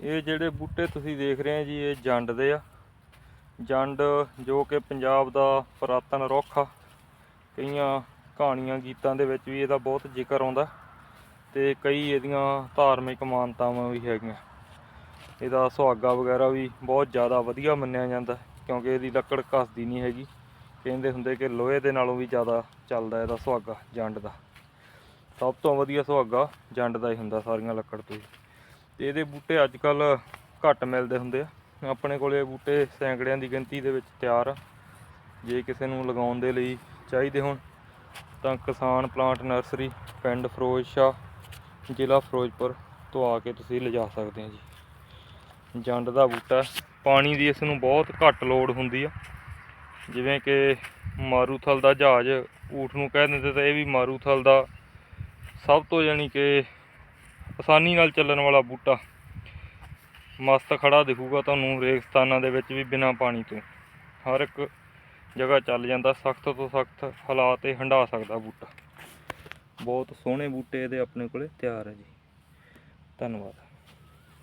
ਇਹ ਜਿਹੜੇ ਬੂਟੇ ਤੁਸੀਂ ਦੇਖ ਰਹੇ ਆ ਜੀ, ਇਹ ਜੰਡ ਦੇ ਆ। ਜੰਡ ਜੋ ਕਿ ਪੰਜਾਬ ਦਾ ਪੁਰਾਤਨ ਰੁੱਖ ਆ। ਕਈਆਂ ਕਹਾਣੀਆਂ ਗੀਤਾਂ ਦੇ ਵਿੱਚ ਵੀ ਇਹਦਾ ਬਹੁਤ ਜ਼ਿਕਰ ਆਉਂਦਾ ਤੇ ਕਈ ਇਹਦੀਆਂ ਧਾਰਮਿਕ ਮਾਨਤਾਵਾਂ ਵੀ ਹੈਗੀਆਂ। ਇਹਦਾ ਸੁਹਾਗਾ ਵਗੈਰਾ ਵੀ ਬਹੁਤ ਜ਼ਿਆਦਾ ਵਧੀਆ ਮੰਨਿਆ ਜਾਂਦਾ ਕਿਉਂਕਿ ਇਹਦੀ ਲੱਕੜ ਘਸਦੀ ਨਹੀਂ ਹੈਗੀ। ਕਹਿੰਦੇ ਹੁੰਦੇ ਕਿ ਲੋਹੇ ਦੇ ਨਾਲੋਂ ਵੀ ਜ਼ਿਆਦਾ ਚੱਲਦਾ ਇਹਦਾ ਸੁਹਾਗਾ ਜੰਡ ਦਾ। ਸਭ ਤੋਂ ਵਧੀਆ ਸੁਹਾਗਾ ਜੰਡ ਦਾ ਹੀ ਹੁੰਦਾ ਸਾਰੀਆਂ ਲੱਕੜ ਤੋਂ ਹੀ। ਤੇ ਇਹਦੇ ਬੂਟੇ ਅੱਜ ਕੱਲ ਘੱਟ ਮਿਲਦੇ ਹੁੰਦੇ ਆ। ਆਪਣੇ ਕੋਲੇ ਬੂਟੇ ਸੈਂਕੜਿਆਂ ਦੀ ਗਿਣਤੀ ਦੇ ਵਿੱਚ ਤਿਆਰ ਆ। ਜੇ ਕਿਸੇ ਨੂੰ ਲਗਾਉਣ ਦੇ ਲਈ ਚਾਹੀਦੇ ਹੋਣ, ਤਾਂ ਕਿਸਾਨ ਪਲਾਂਟ ਨਰਸਰੀ, ਪਿੰਡ ਫਿਰੋਜ਼ਸ਼ਾਹ, ਜ਼ਿਲ੍ਹਾ ਫਿਰੋਜ਼ਪੁਰ ਤੋਂ ਆ ਕੇ ਤੁਸੀਂ ਲਿਜਾ ਸਕਦੇ ਆ ਜੀ। ਜੰਡ ਦਾ ਬੂਟਾ ਪਾਣੀ ਦੀ ਇਸ ਨੂੰ ਬਹੁਤ ਘੱਟ ਲੋੜ ਹੁੰਦੀ ਆ। ਜਿਵੇਂ ਕਿ ਮਾਰੂਥਲ ਦਾ ਜਹਾਜ਼ ਊਠ ਨੂੰ ਕਹਿ ਦਿੰਦੇ, ਤਾਂ ਇਹ ਵੀ ਮਾਰੂਥਲ ਦਾ ਸਭ ਤੋਂ ਜਾਣੀ ਕਿ ਆਸਾਨੀ ਨਾਲ ਚੱਲਣ ਵਾਲਾ ਬੂਟਾ। ਮਸਤ ਖੜਾ ਦਿਖੂਗਾ ਤੁਹਾਨੂੰ ਰੇਗਿਸਤਾਨਾਂ ਦੇ ਵਿੱਚ ਵੀ ਬਿਨਾਂ ਪਾਣੀ ਤੋਂ। ਹਰ ਇੱਕ ਜਗ੍ਹਾ ਚੱਲ ਜਾਂਦਾ, ਸਖਤ ਤੋਂ ਸਖਤ ਹਾਲਾਤ ਇਹ ਹੰਢਾ ਸਕਦਾ ਬੂਟਾ। ਬਹੁਤ ਸੋਹਣੇ ਬੂਟੇ ਇਹਦੇ ਆਪਣੇ ਕੋਲੇ, ਤਿਆਰ ਹੈ ਜੀ। ਧੰਨਵਾਦ।